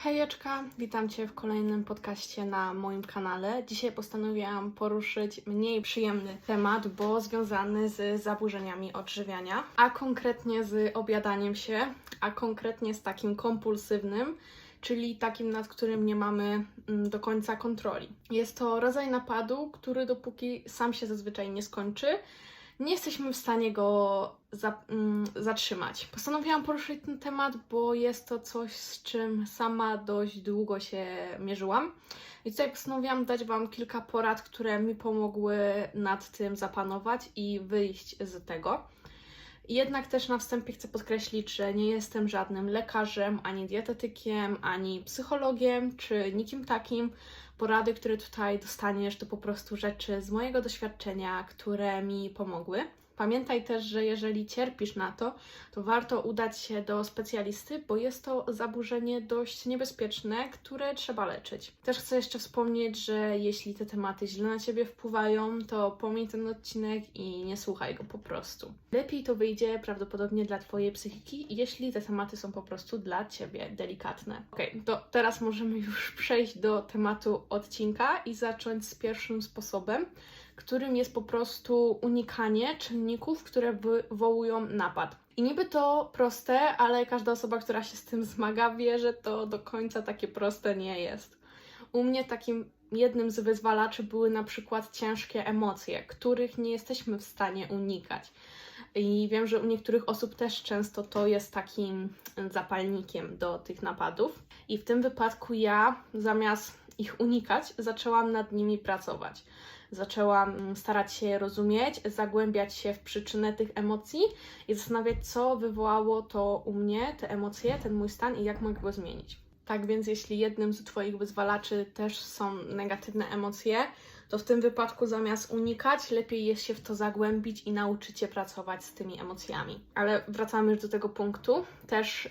Hejeczka, witam Cię w kolejnym podcaście na moim kanale. Dzisiaj postanowiłam poruszyć mniej przyjemny temat, bo związany z zaburzeniami odżywiania, a konkretnie z obiadaniem się, a konkretnie z takim kompulsywnym, czyli takim, nad którym nie mamy mm, do końca kontroli. Jest to rodzaj napadu, który dopóki sam się zazwyczaj nie skończy, nie jesteśmy w stanie go za, mm, zatrzymać. Postanowiłam poruszyć ten temat, bo jest to coś, z czym sama dość długo się mierzyłam. I tutaj postanowiłam dać Wam kilka porad, które mi pomogły nad tym zapanować i wyjść z tego. Jednak też na wstępie chcę podkreślić, że nie jestem żadnym lekarzem, ani dietetykiem, ani psychologiem, czy nikim takim. Porady, które tutaj dostaniesz, to po prostu rzeczy z mojego doświadczenia, które mi pomogły. Pamiętaj też, że jeżeli cierpisz na to, to warto udać się do specjalisty, bo jest to zaburzenie dość niebezpieczne, które trzeba leczyć. Też chcę jeszcze wspomnieć, że jeśli te tematy źle na ciebie wpływają, to pomiń ten odcinek i nie słuchaj go po prostu. Lepiej to wyjdzie prawdopodobnie dla twojej psychiki, jeśli te tematy są po prostu dla ciebie delikatne. Ok, to teraz możemy już przejść do tematu odcinka i zacząć z pierwszym sposobem którym jest po prostu unikanie czynników, które wywołują napad. I niby to proste, ale każda osoba, która się z tym zmaga, wie, że to do końca takie proste nie jest. U mnie takim jednym z wyzwalaczy były na przykład ciężkie emocje, których nie jesteśmy w stanie unikać. I wiem, że u niektórych osób też często to jest takim zapalnikiem do tych napadów. I w tym wypadku ja zamiast ich unikać, zaczęłam nad nimi pracować zaczęłam mm, starać się rozumieć, zagłębiać się w przyczynę tych emocji i zastanawiać, co wywołało to u mnie, te emocje, ten mój stan i jak mogę go zmienić. Tak więc, jeśli jednym z Twoich wyzwalaczy też są negatywne emocje, to w tym wypadku zamiast unikać, lepiej jest się w to zagłębić i nauczyć się pracować z tymi emocjami. Ale wracamy już do tego punktu. Też y,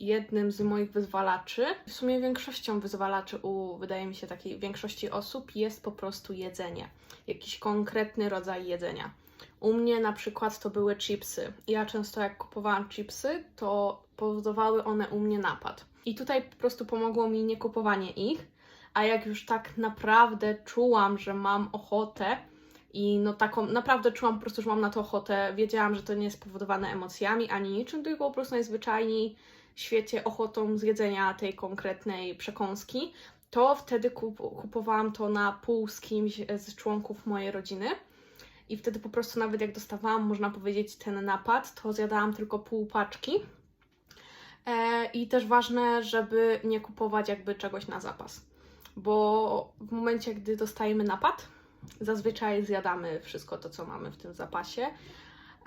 jednym z moich wyzwalaczy, w sumie większością wyzwalaczy u, wydaje mi się, takiej większości osób jest po prostu jedzenie. Jakiś konkretny rodzaj jedzenia. U mnie na przykład to były chipsy. Ja często jak kupowałam chipsy, to powodowały one u mnie napad. I tutaj po prostu pomogło mi nie kupowanie ich, a jak już tak naprawdę czułam, że mam ochotę i no taką, naprawdę czułam po prostu, że mam na to ochotę, wiedziałam, że to nie jest spowodowane emocjami ani niczym, tylko po prostu najzwyczajniej w świecie ochotą zjedzenia tej konkretnej przekąski, to wtedy kup kupowałam to na pół z kimś z członków mojej rodziny. I wtedy po prostu nawet jak dostawałam, można powiedzieć, ten napad, to zjadałam tylko pół paczki. E, I też ważne, żeby nie kupować jakby czegoś na zapas bo w momencie, gdy dostajemy napad, zazwyczaj zjadamy wszystko to, co mamy w tym zapasie.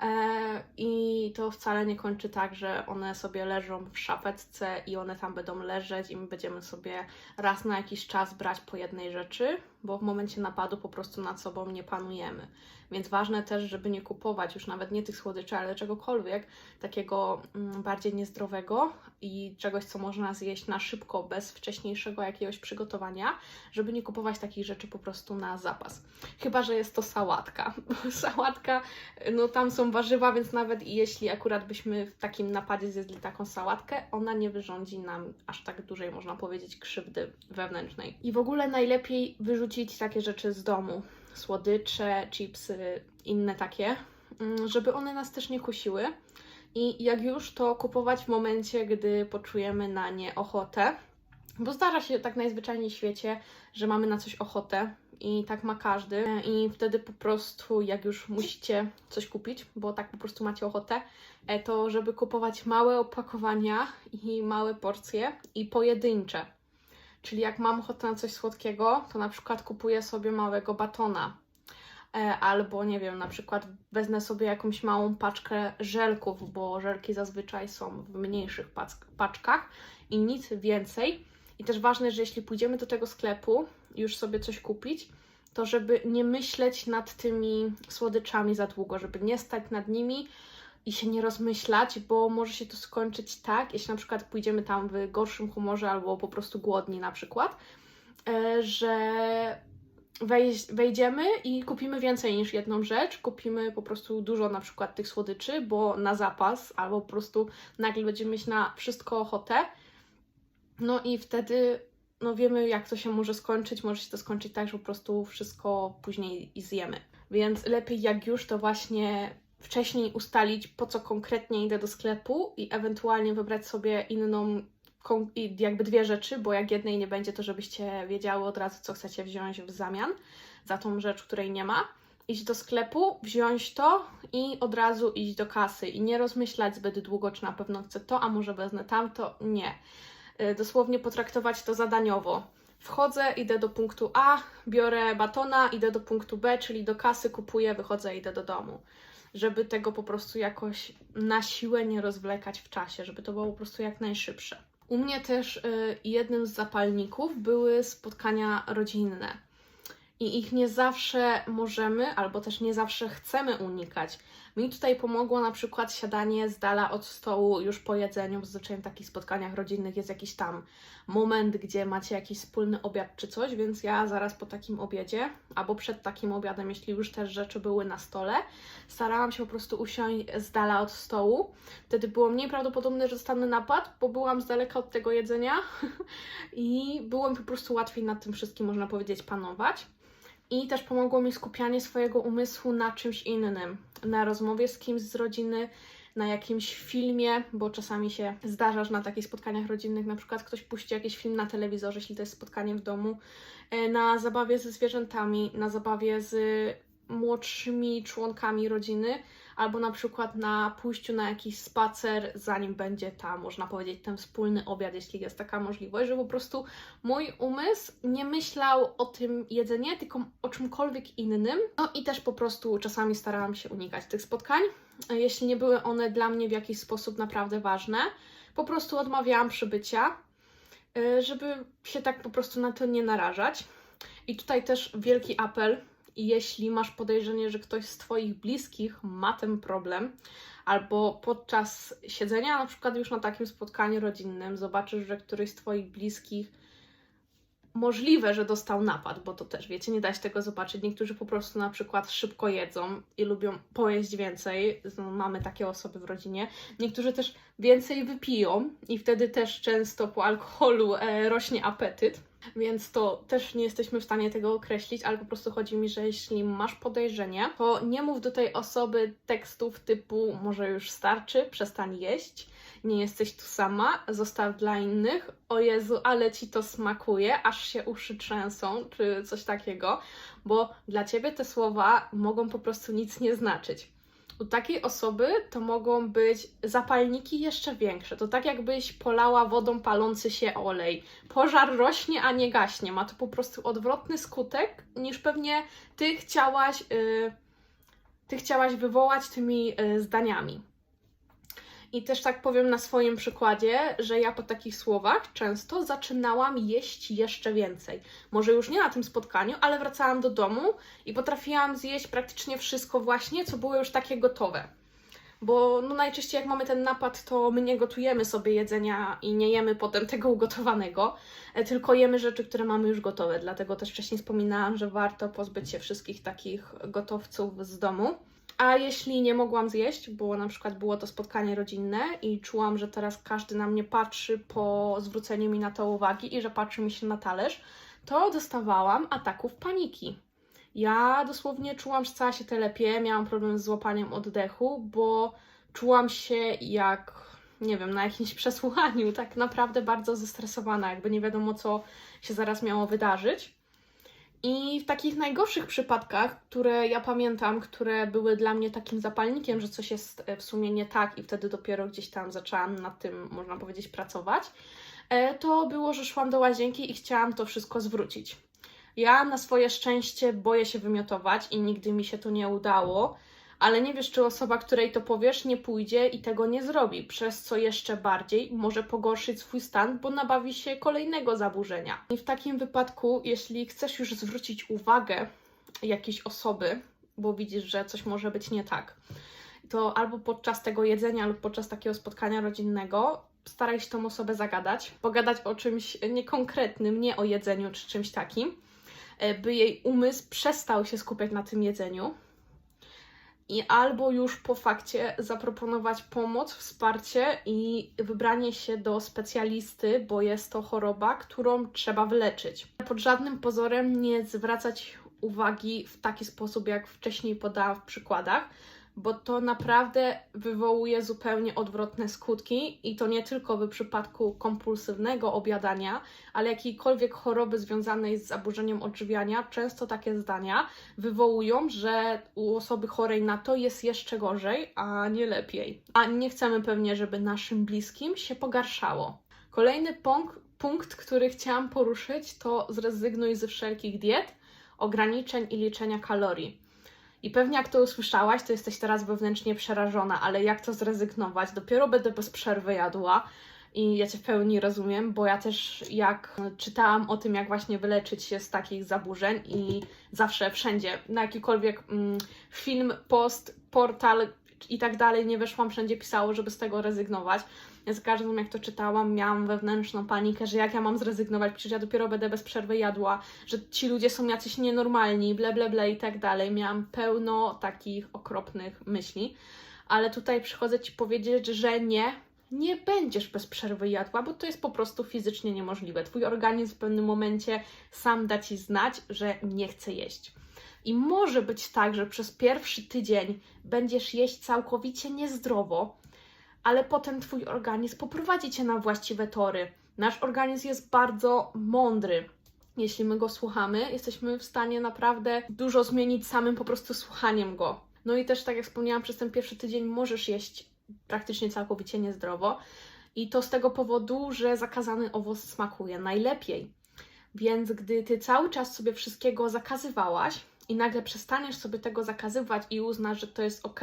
E, I to wcale nie kończy tak, że one sobie leżą w szafetce i one tam będą leżeć i my będziemy sobie raz na jakiś czas brać po jednej rzeczy, bo w momencie napadu po prostu nad sobą nie panujemy. Więc ważne też, żeby nie kupować już nawet nie tych słodyczy, ale czegokolwiek takiego mm, bardziej niezdrowego i czegoś, co można zjeść na szybko, bez wcześniejszego jakiegoś przygotowania, żeby nie kupować takich rzeczy po prostu na zapas. Chyba, że jest to sałatka. Sałatka, no tam są warzywa, więc nawet jeśli akurat byśmy w takim napadzie zjedli taką sałatkę, ona nie wyrządzi nam aż tak dużej, można powiedzieć, krzywdy wewnętrznej. I w ogóle najlepiej wyrzucić takie rzeczy z domu słodycze, chipsy, inne takie, mm, żeby one nas też nie kusiły. I jak już, to kupować w momencie, gdy poczujemy na nie ochotę. Bo zdarza się tak najzwyczajniej w świecie, że mamy na coś ochotę i tak ma każdy. I wtedy po prostu, jak już musicie coś kupić, bo tak po prostu macie ochotę, e, to żeby kupować małe opakowania i małe porcje i pojedyncze Czyli jak mam ochotę na coś słodkiego, to na przykład kupuję sobie małego batona. E, albo nie wiem, na przykład wezmę sobie jakąś małą paczkę żelków, bo żelki zazwyczaj są w mniejszych paczkach i nic więcej. I też ważne, że jeśli pójdziemy do tego sklepu już sobie coś kupić, to żeby nie myśleć nad tymi słodyczami za długo, żeby nie stać nad nimi, i się nie rozmyślać, bo może się to skończyć tak, jeśli na przykład pójdziemy tam w gorszym humorze albo po prostu głodni na przykład, e, że wejdziemy i kupimy więcej niż jedną rzecz, kupimy po prostu dużo na przykład tych słodyczy, bo na zapas, albo po prostu nagle będziemy mieć na wszystko ochotę No i wtedy no wiemy, jak to się może skończyć. Może się to skończyć tak, że po prostu wszystko później zjemy. Więc lepiej jak już to właśnie wcześniej ustalić, po co konkretnie idę do sklepu i ewentualnie wybrać sobie inną, jakby dwie rzeczy, bo jak jednej nie będzie, to żebyście wiedziały od razu, co chcecie wziąć w zamian za tą rzecz, której nie ma. Iść do sklepu, wziąć to i od razu iść do kasy i nie rozmyślać zbyt długo, czy na pewno chcę to, a może wezmę tamto. Nie. Y, Dosłownie potraktować to zadaniowo. Wchodzę, idę do punktu A, biorę batona, idę do punktu B, czyli do kasy, kupuję, wychodzę, idę do domu. Żeby tego po prostu jakoś na siłę nie rozwlekać w czasie, żeby to było po prostu jak najszybsze. U mnie też y, jednym z zapalników były spotkania rodzinne. I ich nie zawsze możemy, albo też nie zawsze chcemy unikać. Mi tutaj pomogło na przykład siadanie z dala od stołu już po jedzeniu. Zazwyczaj w takich spotkaniach rodzinnych jest jakiś tam moment, gdzie macie jakiś wspólny obiad czy coś, więc ja zaraz po takim obiedzie, albo przed takim obiadem, jeśli już też rzeczy były na stole, starałam się po prostu usiąść z dala od stołu. Wtedy było mniej prawdopodobne, że dostanę napad, bo byłam z daleka od tego jedzenia i było mi po prostu łatwiej nad tym wszystkim, można powiedzieć, panować. I też pomogło mi skupianie swojego umysłu na czymś innym, na rozmowie z kimś z rodziny, na jakimś filmie, bo czasami się zdarza, że na takich spotkaniach rodzinnych na przykład ktoś puści jakiś film na telewizorze, jeśli to jest spotkanie w domu, e, na zabawie ze zwierzętami, na zabawie z młodszymi członkami rodziny, albo na przykład na pójściu na jakiś spacer, zanim będzie ta, można powiedzieć, ten wspólny obiad, jeśli jest taka możliwość, że po prostu mój umysł nie myślał o tym jedzeniu, tylko o czymkolwiek innym. No i też po prostu czasami starałam się unikać tych spotkań, jeśli nie były one dla mnie w jakiś sposób naprawdę ważne. Po prostu odmawiałam przybycia, y, żeby się tak po prostu na to nie narażać. I tutaj też wielki apel, jeśli masz podejrzenie, że ktoś z Twoich bliskich ma ten problem, albo podczas siedzenia, na przykład już na takim spotkaniu rodzinnym, zobaczysz, że któryś z Twoich bliskich możliwe, że dostał napad, bo to też wiecie, nie da się tego zobaczyć. Niektórzy po prostu na przykład szybko jedzą i lubią pojeść więcej. Mamy takie osoby w rodzinie. Niektórzy też więcej wypiją i wtedy też często po alkoholu e, rośnie apetyt. Więc to też nie jesteśmy w stanie tego określić, ale po prostu chodzi mi, że jeśli masz podejrzenie, to nie mów do tej osoby tekstów typu może już starczy, przestań jeść, nie jesteś tu sama, zostaw dla innych, o Jezu, ale ci to smakuje, aż się uszy trzęsą, czy coś takiego, bo dla ciebie te słowa mogą po prostu nic nie znaczyć. U takiej osoby to mogą być zapalniki jeszcze większe. To tak jakbyś polała wodą palący się olej. Pożar rośnie, a nie gaśnie. Ma to po prostu odwrotny skutek niż pewnie ty chciałaś, yy, ty chciałaś wywołać tymi yy, zdaniami. I też tak powiem na swoim przykładzie, że ja po takich słowach często zaczynałam jeść jeszcze więcej. Może już nie na tym spotkaniu, ale wracałam do domu i potrafiłam zjeść praktycznie wszystko właśnie, co było już takie gotowe. Bo no najczęściej jak mamy ten napad, to my nie gotujemy sobie jedzenia i nie jemy potem tego ugotowanego, e, tylko jemy rzeczy, które mamy już gotowe. Dlatego też wcześniej wspominałam, że warto pozbyć się wszystkich takich gotowców z domu. A jeśli nie mogłam zjeść, bo na przykład było to spotkanie rodzinne i czułam, że teraz każdy na mnie patrzy po zwróceniu mi na to uwagi i że patrzy mi się na talerz, to dostawałam ataków paniki. Ja dosłownie czułam, że cała się telepie, miałam problem z złapaniem oddechu, bo czułam się jak, nie wiem, na jakimś przesłuchaniu, tak naprawdę bardzo zestresowana, jakby nie wiadomo, co się zaraz miało wydarzyć. I w takich najgorszych przypadkach, które ja pamiętam, które były dla mnie takim zapalnikiem, że coś jest e, w sumie nie tak, i wtedy dopiero gdzieś tam zaczęłam nad tym, można powiedzieć, pracować, e, to było, że szłam do łazienki i chciałam to wszystko zwrócić. Ja na swoje szczęście boję się wymiotować i nigdy mi się to nie udało, ale nie wiesz, czy osoba, której to powiesz, nie pójdzie i tego nie zrobi, przez co jeszcze bardziej może pogorszyć swój stan, bo nabawi się kolejnego zaburzenia. I w takim wypadku, jeśli chcesz już zwrócić uwagę jakiejś osoby, bo widzisz, że coś może być nie tak, to albo podczas tego jedzenia, lub podczas takiego spotkania rodzinnego staraj się tą osobę zagadać, pogadać o czymś niekonkretnym, nie o jedzeniu czy czymś takim, e, by jej umysł przestał się skupiać na tym jedzeniu, i albo już po fakcie zaproponować pomoc, wsparcie i wybranie się do specjalisty, bo jest to choroba, którą trzeba wyleczyć. Pod żadnym pozorem nie zwracać uwagi w taki sposób, jak wcześniej podałam w przykładach, bo to naprawdę wywołuje zupełnie odwrotne skutki i to nie tylko w przypadku kompulsywnego objadania, ale jakiejkolwiek choroby związanej z zaburzeniem odżywiania, często takie zdania wywołują, że u osoby chorej na to jest jeszcze gorzej, a nie lepiej. A nie chcemy pewnie, żeby naszym bliskim się pogarszało. Kolejny punkt, punkt który chciałam poruszyć, to zrezygnuj ze wszelkich diet, ograniczeń i liczenia kalorii. I pewnie jak to usłyszałaś, to jesteś teraz wewnętrznie przerażona, ale jak to zrezygnować? Dopiero będę bez przerwy jadła i ja Cię w pełni rozumiem, bo ja też jak czytałam o tym, jak właśnie wyleczyć się z takich zaburzeń i zawsze wszędzie, na jakikolwiek mm, film, post, portal i tak dalej, nie weszłam, wszędzie pisało, żeby z tego rezygnować. Ja za każdym jak to czytałam, miałam wewnętrzną panikę, że jak ja mam zrezygnować, przecież ja dopiero będę bez przerwy jadła, że ci ludzie są jacyś nienormalni, ble, ble, ble i tak dalej. Miałam pełno takich okropnych myśli, ale tutaj przychodzę Ci powiedzieć, że nie, nie będziesz bez przerwy jadła, bo to jest po prostu fizycznie niemożliwe. Twój organizm w pewnym momencie sam da Ci znać, że nie chce jeść. I może być tak, że przez pierwszy tydzień będziesz jeść całkowicie niezdrowo, ale potem Twój organizm poprowadzi Cię na właściwe tory. Nasz organizm jest bardzo mądry. Jeśli my go słuchamy, jesteśmy w stanie naprawdę dużo zmienić samym po prostu słuchaniem go. No i też, tak jak wspomniałam, przez ten pierwszy tydzień możesz jeść praktycznie całkowicie niezdrowo. I to z tego powodu, że zakazany owoc smakuje najlepiej. Więc gdy ty cały czas sobie wszystkiego zakazywałaś i nagle przestaniesz sobie tego zakazywać i uznasz, że to jest ok,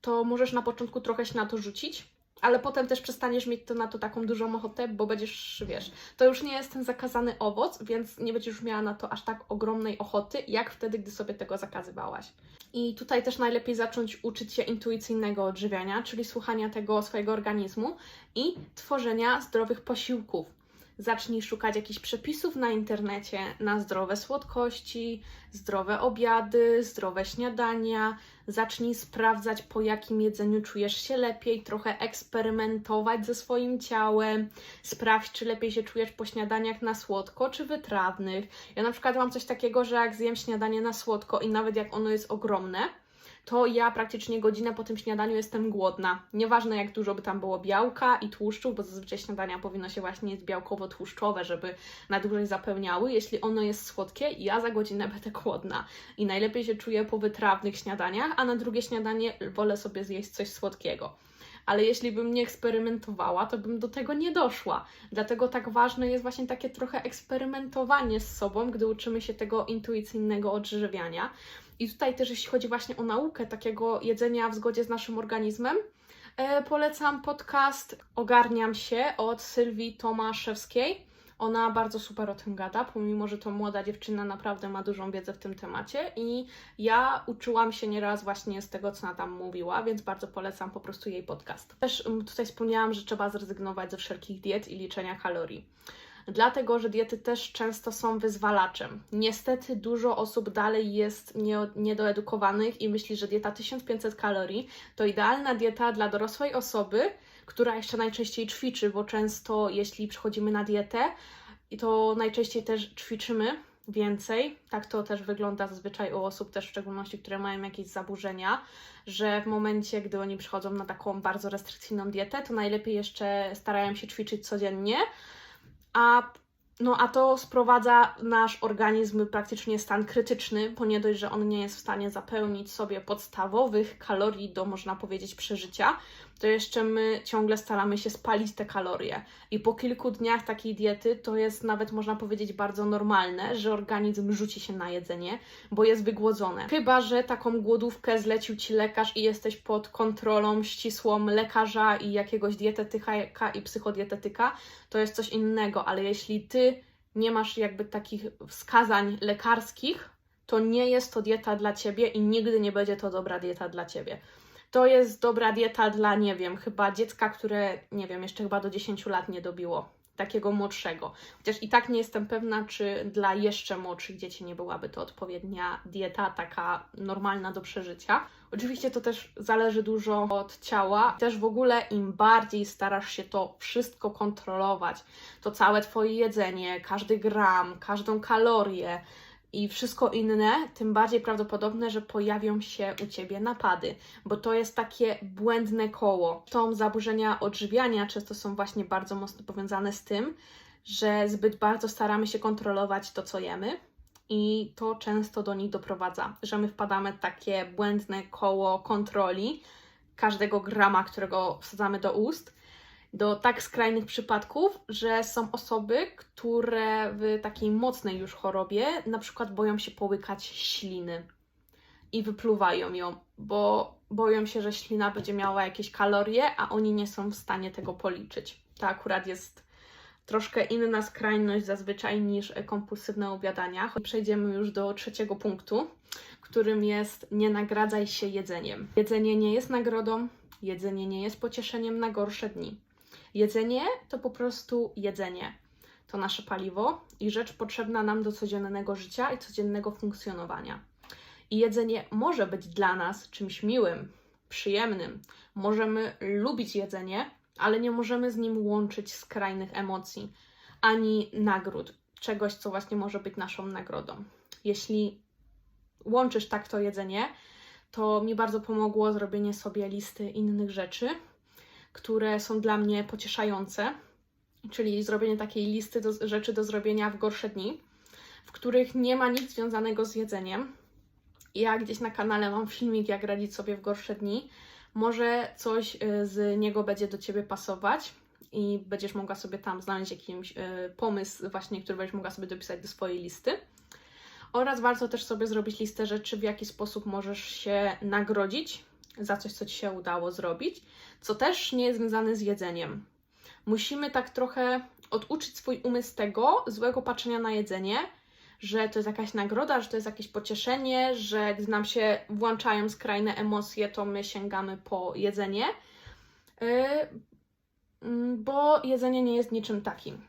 to możesz na początku trochę się na to rzucić, ale potem też przestaniesz mieć to na to taką dużą ochotę, bo będziesz, wiesz, to już nie jest ten zakazany owoc, więc nie będziesz już miała na to aż tak ogromnej ochoty, jak wtedy, gdy sobie tego zakazywałaś. I tutaj też najlepiej zacząć uczyć się intuicyjnego odżywiania, czyli słuchania tego swojego organizmu i tworzenia zdrowych posiłków zacznij szukać jakichś przepisów na internecie na zdrowe słodkości, zdrowe obiady, zdrowe śniadania. Zacznij sprawdzać, po jakim jedzeniu czujesz się lepiej, trochę eksperymentować ze swoim ciałem. Sprawdź, czy lepiej się czujesz po śniadaniach na słodko, czy wytrawnych. Ja na przykład mam coś takiego, że jak zjem śniadanie na słodko i nawet jak ono jest ogromne, to ja praktycznie godzinę po tym śniadaniu jestem głodna. Nieważne jak dużo by tam było białka i tłuszczu, bo zazwyczaj śniadania powinno się właśnie jeść białkowo-tłuszczowe, żeby na dłużej zapełniały. Jeśli ono jest słodkie, ja za godzinę będę głodna. I najlepiej się czuję po wytrawnych śniadaniach, a na drugie śniadanie wolę sobie zjeść coś słodkiego ale jeśli bym nie eksperymentowała, to bym do tego nie doszła. Dlatego tak ważne jest właśnie takie trochę eksperymentowanie z sobą, gdy uczymy się tego intuicyjnego odżywiania. I tutaj też, jeśli chodzi właśnie o naukę takiego jedzenia w zgodzie z naszym organizmem, e, polecam podcast Ogarniam się od Sylwii Tomaszewskiej. Ona bardzo super o tym gada, pomimo że to młoda dziewczyna naprawdę ma dużą wiedzę w tym temacie i ja uczyłam się nieraz właśnie z tego, co ona tam mówiła, więc bardzo polecam po prostu jej podcast. Też mm, tutaj wspomniałam, że trzeba zrezygnować ze wszelkich diet i liczenia kalorii dlatego że diety też często są wyzwalaczem. Niestety dużo osób dalej jest nie, niedoedukowanych i myśli, że dieta 1500 kalorii to idealna dieta dla dorosłej osoby, która jeszcze najczęściej ćwiczy, bo często jeśli przychodzimy na dietę, to najczęściej też ćwiczymy więcej. Tak to też wygląda zazwyczaj u osób, też w szczególności, które mają jakieś zaburzenia, że w momencie, gdy oni przychodzą na taką bardzo restrykcyjną dietę, to najlepiej jeszcze starają się ćwiczyć codziennie, a, no, a to sprowadza nasz organizm praktycznie stan krytyczny, bo nie dość, że on nie jest w stanie zapełnić sobie podstawowych kalorii do, można powiedzieć, przeżycia, to jeszcze my ciągle staramy się spalić te kalorie. I po kilku dniach takiej diety to jest nawet można powiedzieć bardzo normalne, że organizm rzuci się na jedzenie, bo jest wygłodzone. Chyba, że taką głodówkę zlecił ci lekarz i jesteś pod kontrolą ścisłą lekarza i jakiegoś dietetyka i psychodietetyka, to jest coś innego, ale jeśli ty nie masz jakby takich wskazań lekarskich, to nie jest to dieta dla ciebie i nigdy nie będzie to dobra dieta dla ciebie to jest dobra dieta dla, nie wiem, chyba dziecka, które, nie wiem, jeszcze chyba do 10 lat nie dobiło takiego młodszego. Chociaż i tak nie jestem pewna, czy dla jeszcze młodszych dzieci nie byłaby to odpowiednia dieta, taka normalna do przeżycia. Oczywiście to też zależy dużo od ciała. Też w ogóle im bardziej starasz się to wszystko kontrolować, to całe Twoje jedzenie, każdy gram, każdą kalorię, i wszystko inne, tym bardziej prawdopodobne, że pojawią się u ciebie napady, bo to jest takie błędne koło. To zaburzenia odżywiania często są właśnie bardzo mocno powiązane z tym, że zbyt bardzo staramy się kontrolować to, co jemy. I to często do nich doprowadza, że my wpadamy w takie błędne koło kontroli każdego grama, którego wsadzamy do ust, do tak skrajnych przypadków, że są osoby, które w takiej mocnej już chorobie na przykład boją się połykać śliny i wypluwają ją, bo boją się, że ślina będzie miała jakieś kalorie, a oni nie są w stanie tego policzyć. To akurat jest troszkę inna skrajność zazwyczaj niż kompulsywne obiadania. Przejdziemy już do trzeciego punktu, którym jest nie nagradzaj się jedzeniem. Jedzenie nie jest nagrodą, jedzenie nie jest pocieszeniem na gorsze dni. Jedzenie to po prostu jedzenie. To nasze paliwo i rzecz potrzebna nam do codziennego życia i codziennego funkcjonowania. I jedzenie może być dla nas czymś miłym, przyjemnym. Możemy lubić jedzenie, ale nie możemy z nim łączyć skrajnych emocji ani nagród, czegoś, co właśnie może być naszą nagrodą. Jeśli łączysz tak to jedzenie, to mi bardzo pomogło zrobienie sobie listy innych rzeczy, które są dla mnie pocieszające, czyli zrobienie takiej listy do, rzeczy do zrobienia w gorsze dni, w których nie ma nic związanego z jedzeniem. Ja gdzieś na kanale mam filmik, jak radzić sobie w gorsze dni. Może coś y, z niego będzie do Ciebie pasować i będziesz mogła sobie tam znaleźć jakiś y, pomysł właśnie, który będziesz mogła sobie dopisać do swojej listy. Oraz warto też sobie zrobić listę rzeczy, w jaki sposób możesz się nagrodzić za coś, co Ci się udało zrobić, co też nie jest związane z jedzeniem. Musimy tak trochę oduczyć swój umysł tego złego patrzenia na jedzenie, że to jest jakaś nagroda, że to jest jakieś pocieszenie, że gdy nam się włączają skrajne emocje, to my sięgamy po jedzenie, yy, mm, bo jedzenie nie jest niczym takim.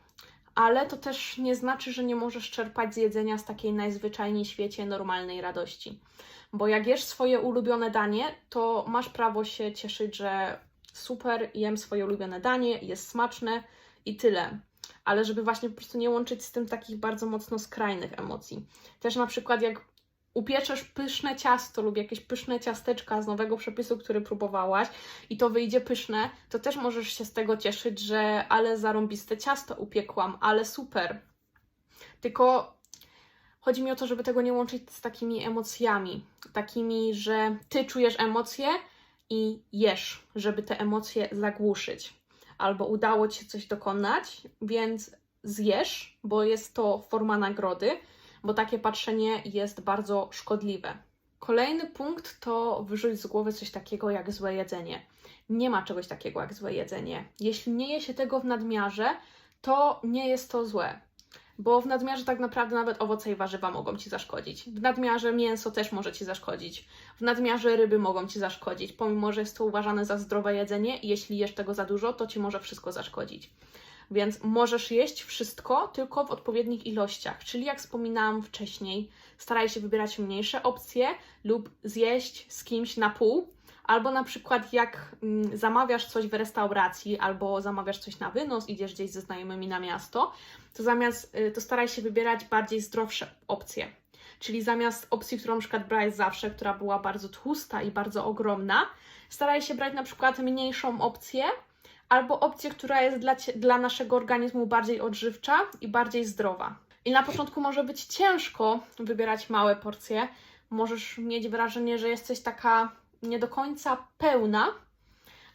Ale to też nie znaczy, że nie możesz czerpać z jedzenia z takiej najzwyczajniej w świecie normalnej radości. Bo jak jesz swoje ulubione danie, to masz prawo się cieszyć, że super, jem swoje ulubione danie, jest smaczne i tyle. Ale żeby właśnie po prostu nie łączyć z tym takich bardzo mocno skrajnych emocji. Też na przykład jak upieczesz pyszne ciasto lub jakieś pyszne ciasteczka z nowego przepisu, który próbowałaś i to wyjdzie pyszne, to też możesz się z tego cieszyć, że ale zarąbiste ciasto upiekłam, ale super. Tylko Chodzi mi o to, żeby tego nie łączyć z takimi emocjami, takimi, że ty czujesz emocje i jesz, żeby te emocje zagłuszyć. Albo udało ci się coś dokonać, więc zjesz, bo jest to forma nagrody, bo takie patrzenie jest bardzo szkodliwe. Kolejny punkt to wyrzuć z głowy coś takiego jak złe jedzenie. Nie ma czegoś takiego jak złe jedzenie. Jeśli nie je się tego w nadmiarze, to nie jest to złe bo w nadmiarze tak naprawdę nawet owoce i warzywa mogą ci zaszkodzić. W nadmiarze mięso też może ci zaszkodzić. W nadmiarze ryby mogą ci zaszkodzić, pomimo że jest to uważane za zdrowe jedzenie jeśli jesz tego za dużo, to ci może wszystko zaszkodzić. Więc możesz jeść wszystko, tylko w odpowiednich ilościach. Czyli jak wspominałam wcześniej, staraj się wybierać mniejsze opcje lub zjeść z kimś na pół, Albo na przykład jak mm, zamawiasz coś w restauracji, albo zamawiasz coś na wynos, idziesz gdzieś ze znajomymi na miasto, to zamiast, y, to staraj się wybierać bardziej zdrowsze opcje. Czyli zamiast opcji, którą na przykład brałeś zawsze, która była bardzo tłusta i bardzo ogromna, staraj się brać na przykład mniejszą opcję, albo opcję, która jest dla, dla naszego organizmu bardziej odżywcza i bardziej zdrowa. I na początku może być ciężko wybierać małe porcje. Możesz mieć wrażenie, że jesteś taka nie do końca pełna,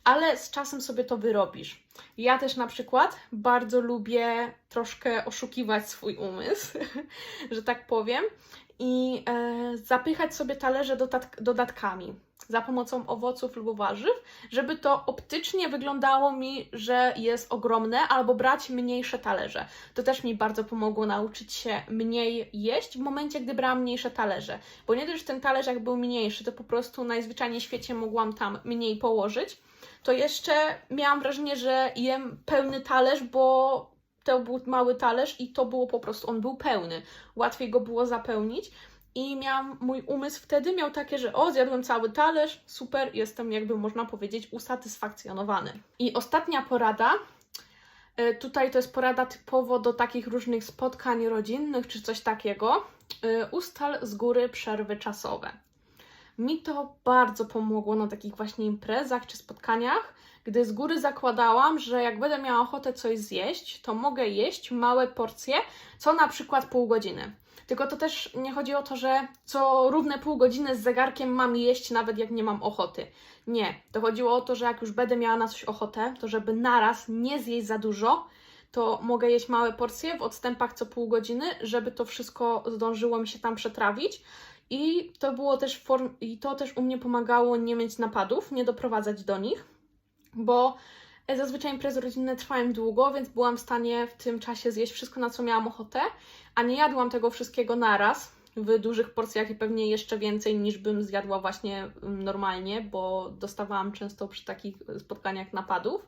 ale z czasem sobie to wyrobisz. Ja też na przykład bardzo lubię troszkę oszukiwać swój umysł, że tak powiem, i e, zapychać sobie talerze dodat dodatkami za pomocą owoców lub warzyw, żeby to optycznie wyglądało mi, że jest ogromne, albo brać mniejsze talerze. To też mi bardzo pomogło nauczyć się mniej jeść w momencie, gdy brałam mniejsze talerze. Bo nie dość, że ten talerz jak był mniejszy, to po prostu najzwyczajniej w świecie mogłam tam mniej położyć, to jeszcze miałam wrażenie, że jem pełny talerz, bo to był mały talerz i to było po prostu, on był pełny. Łatwiej go było zapełnić. I miałam, mój umysł wtedy miał takie, że o, zjadłem cały talerz, super, jestem jakby można powiedzieć usatysfakcjonowany. I ostatnia porada, e, tutaj to jest porada typowo do takich różnych spotkań rodzinnych czy coś takiego. E, Ustal z góry przerwy czasowe. Mi to bardzo pomogło na takich właśnie imprezach czy spotkaniach, gdy z góry zakładałam, że jak będę miała ochotę coś zjeść, to mogę jeść małe porcje, co na przykład pół godziny. Tylko to też nie chodzi o to, że co równe pół godziny z zegarkiem mam jeść, nawet jak nie mam ochoty. Nie, to chodziło o to, że jak już będę miała na coś ochotę, to żeby naraz nie zjeść za dużo, to mogę jeść małe porcje w odstępach co pół godziny, żeby to wszystko zdążyło mi się tam przetrawić. I to było też form... i to też u mnie pomagało nie mieć napadów, nie doprowadzać do nich, bo zazwyczaj imprezy rodzinne trwają długo, więc byłam w stanie w tym czasie zjeść wszystko, na co miałam ochotę, a nie jadłam tego wszystkiego naraz w dużych porcjach i pewnie jeszcze więcej niż bym zjadła właśnie mm, normalnie, bo dostawałam często przy takich spotkaniach napadów.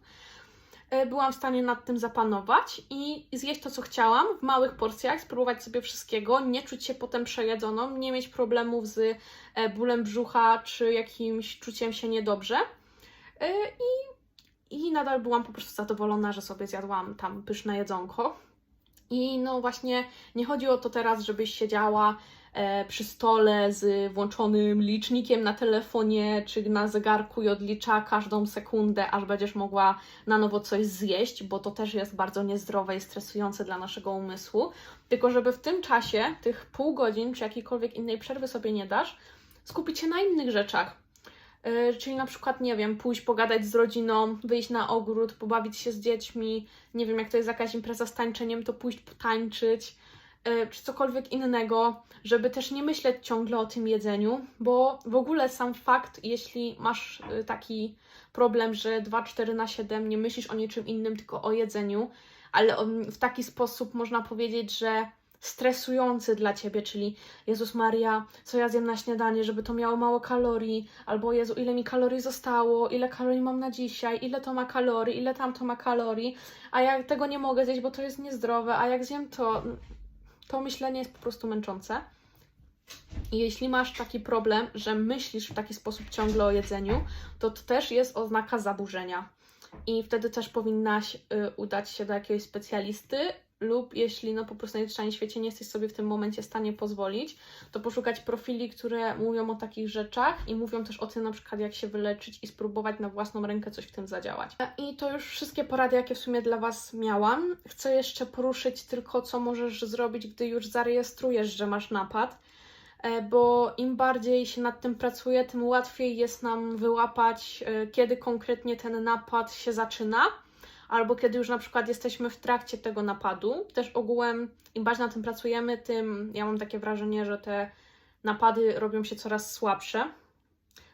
E, Byłam w stanie nad tym zapanować i zjeść to, co chciałam w małych porcjach, spróbować sobie wszystkiego, nie czuć się potem przejedzoną, nie mieć problemów z e, bólem brzucha czy jakimś czuciem się niedobrze. E, I i nadal byłam po prostu zadowolona, że sobie zjadłam tam pyszne jedzonko. I no właśnie, nie chodzi o to teraz, żebyś siedziała e, przy stole z włączonym licznikiem na telefonie czy na zegarku i odlicza każdą sekundę, aż będziesz mogła na nowo coś zjeść, bo to też jest bardzo niezdrowe i stresujące dla naszego umysłu. Tylko żeby w tym czasie, tych pół godzin czy jakiejkolwiek innej przerwy sobie nie dasz, skupić się na innych rzeczach czyli na przykład, nie wiem, pójść pogadać z rodziną, wyjść na ogród, pobawić się z dziećmi, nie wiem, jak to jest jakaś impreza z tańczeniem, to pójść potańczyć, yy, czy cokolwiek innego, żeby też nie myśleć ciągle o tym jedzeniu, bo w ogóle sam fakt, jeśli masz yy, taki problem, że 2-4 na 7 nie myślisz o niczym innym, tylko o jedzeniu, ale w taki sposób można powiedzieć, że stresujący dla ciebie, czyli Jezus Maria, co ja zjem na śniadanie, żeby to miało mało kalorii, albo Jezu, ile mi kalorii zostało, ile kalorii mam na dzisiaj, ile to ma kalorii, ile tam to ma kalorii, a ja tego nie mogę zjeść, bo to jest niezdrowe, a jak zjem to, to myślenie jest po prostu męczące. Jeśli masz taki problem, że myślisz w taki sposób ciągle o jedzeniu, to to też jest oznaka zaburzenia. I wtedy też powinnaś y, udać się do jakiegoś specjalisty, lub jeśli no po prostu na najzwyczajniej świecie nie jesteś sobie w tym momencie w stanie pozwolić, to poszukać profili, które mówią o takich rzeczach i mówią też o tym na przykład jak się wyleczyć i spróbować na własną rękę coś w tym zadziałać. I to już wszystkie porady, jakie w sumie dla Was miałam. Chcę jeszcze poruszyć tylko, co możesz zrobić, gdy już zarejestrujesz, że masz napad e, bo im bardziej się nad tym pracuje, tym łatwiej jest nam wyłapać, e, kiedy konkretnie ten napad się zaczyna albo kiedy już na przykład jesteśmy w trakcie tego napadu. Też ogółem, im bardziej na tym pracujemy, tym ja mam takie wrażenie, że te napady robią się coraz słabsze.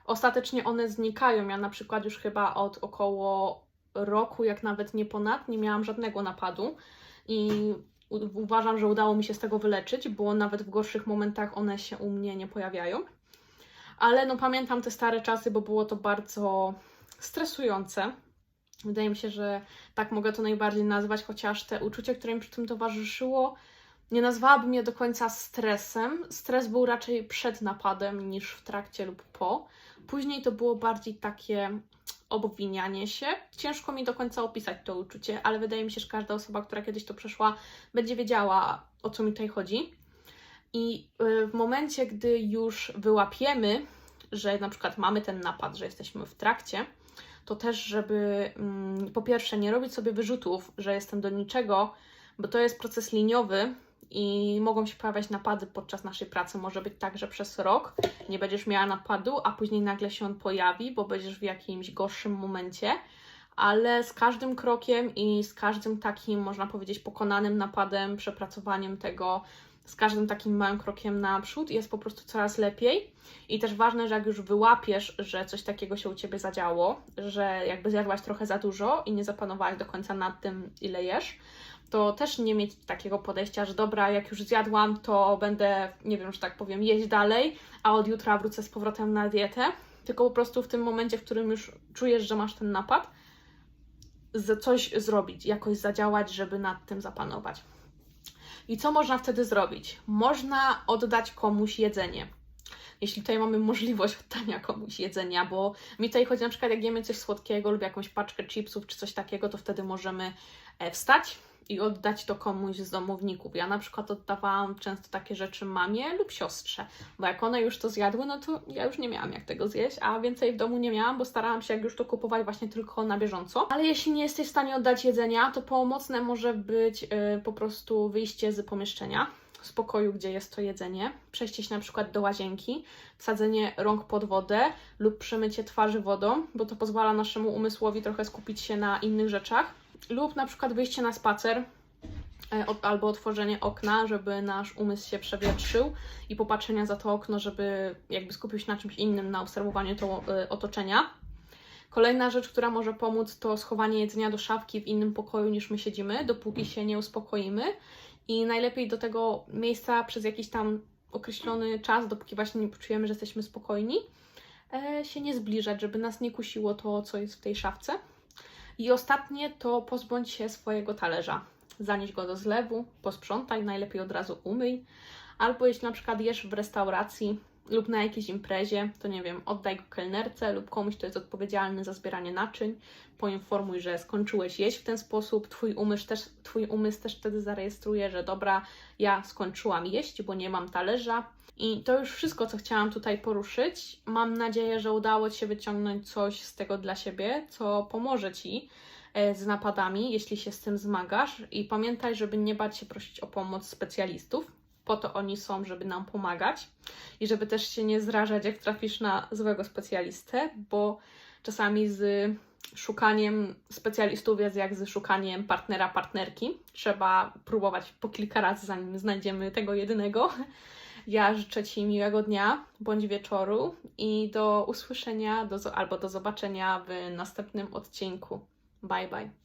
Ostatecznie one znikają. Ja na przykład już chyba od około roku, jak nawet nie ponad, nie miałam żadnego napadu i uważam, że udało mi się z tego wyleczyć, bo nawet w gorszych momentach one się u mnie nie pojawiają. Ale no pamiętam te stare czasy, bo było to bardzo stresujące. Wydaje mi się, że tak mogę to najbardziej nazwać, chociaż te uczucie, które mi przy tym towarzyszyło, nie nazwałabym je do końca stresem. Stres był raczej przed napadem niż w trakcie lub po. Później to było bardziej takie obwinianie się. Ciężko mi do końca opisać to uczucie, ale wydaje mi się, że każda osoba, która kiedyś to przeszła, będzie wiedziała, o co mi tutaj chodzi. I y, w momencie, gdy już wyłapiemy, że na przykład mamy ten napad, że jesteśmy w trakcie, to też, żeby mm, po pierwsze nie robić sobie wyrzutów, że jestem do niczego, bo to jest proces liniowy i mogą się pojawiać napady podczas naszej pracy. Może być tak, że przez rok nie będziesz miała napadu, a później nagle się on pojawi, bo będziesz w jakimś gorszym momencie. Ale z każdym krokiem i z każdym takim, można powiedzieć, pokonanym napadem, przepracowaniem tego, z każdym takim małym krokiem naprzód jest po prostu coraz lepiej. I też ważne, że jak już wyłapiesz, że coś takiego się u ciebie zadziało, że jakby zjadłaś trochę za dużo i nie zapanowałaś do końca nad tym, ile jesz, to też nie mieć takiego podejścia, że dobra, jak już zjadłam, to będę, nie wiem, że tak powiem, jeść dalej, a od jutra wrócę z powrotem na dietę. Tylko po prostu w tym momencie, w którym już czujesz, że masz ten napad, coś zrobić, jakoś zadziałać, żeby nad tym zapanować. I co można wtedy zrobić? Można oddać komuś jedzenie. Jeśli tutaj mamy możliwość oddania komuś jedzenia, bo mi tutaj chodzi na przykład, jak jemy coś słodkiego lub jakąś paczkę chipsów czy coś takiego, to wtedy możemy e, wstać i oddać to komuś z domowników. Ja na przykład oddawałam często takie rzeczy mamie lub siostrze, bo jak one już to zjadły, no to ja już nie miałam jak tego zjeść, a więcej w domu nie miałam, bo starałam się jak już to kupować właśnie tylko na bieżąco. Ale jeśli nie jesteś w stanie oddać jedzenia, to pomocne może być y, po prostu wyjście z pomieszczenia, z pokoju, gdzie jest to jedzenie, przejście się na przykład do łazienki, wsadzenie rąk pod wodę lub przemycie twarzy wodą, bo to pozwala naszemu umysłowi trochę skupić się na innych rzeczach, lub na przykład wyjście na spacer, e, albo otworzenie okna, żeby nasz umysł się przewietrzył i popatrzenia za to okno, żeby jakby skupił się na czymś innym, na obserwowaniu to, y, otoczenia. Kolejna rzecz, która może pomóc, to schowanie jedzenia do szafki w innym pokoju niż my siedzimy, dopóki się nie uspokoimy. I najlepiej do tego miejsca przez jakiś tam określony czas, dopóki właśnie nie poczujemy, że jesteśmy spokojni, e, się nie zbliżać, żeby nas nie kusiło to, co jest w tej szafce. I ostatnie to pozbądź się swojego talerza. Zanieś go do zlewu, posprzątaj, najlepiej od razu umyj. Albo jeśli na przykład jesz w restauracji lub na jakiejś imprezie, to nie wiem, oddaj go kelnerce lub komuś, kto jest odpowiedzialny za zbieranie naczyń. Poinformuj, że skończyłeś jeść w ten sposób. Twój umysł też, twój umysł też wtedy zarejestruje, że dobra, ja skończyłam jeść, bo nie mam talerza. I to już wszystko, co chciałam tutaj poruszyć. Mam nadzieję, że udało Ci się wyciągnąć coś z tego dla siebie, co pomoże Ci e, z napadami, jeśli się z tym zmagasz. I pamiętaj, żeby nie bać się prosić o pomoc specjalistów. Po to oni są, żeby nam pomagać i żeby też się nie zrażać, jak trafisz na złego specjalistę, bo czasami z szukaniem specjalistów jest jak z szukaniem partnera, partnerki. Trzeba próbować po kilka razy, zanim znajdziemy tego jedynego. Ja życzę Ci miłego dnia bądź wieczoru i do usłyszenia do, albo do zobaczenia w następnym odcinku. Bye bye.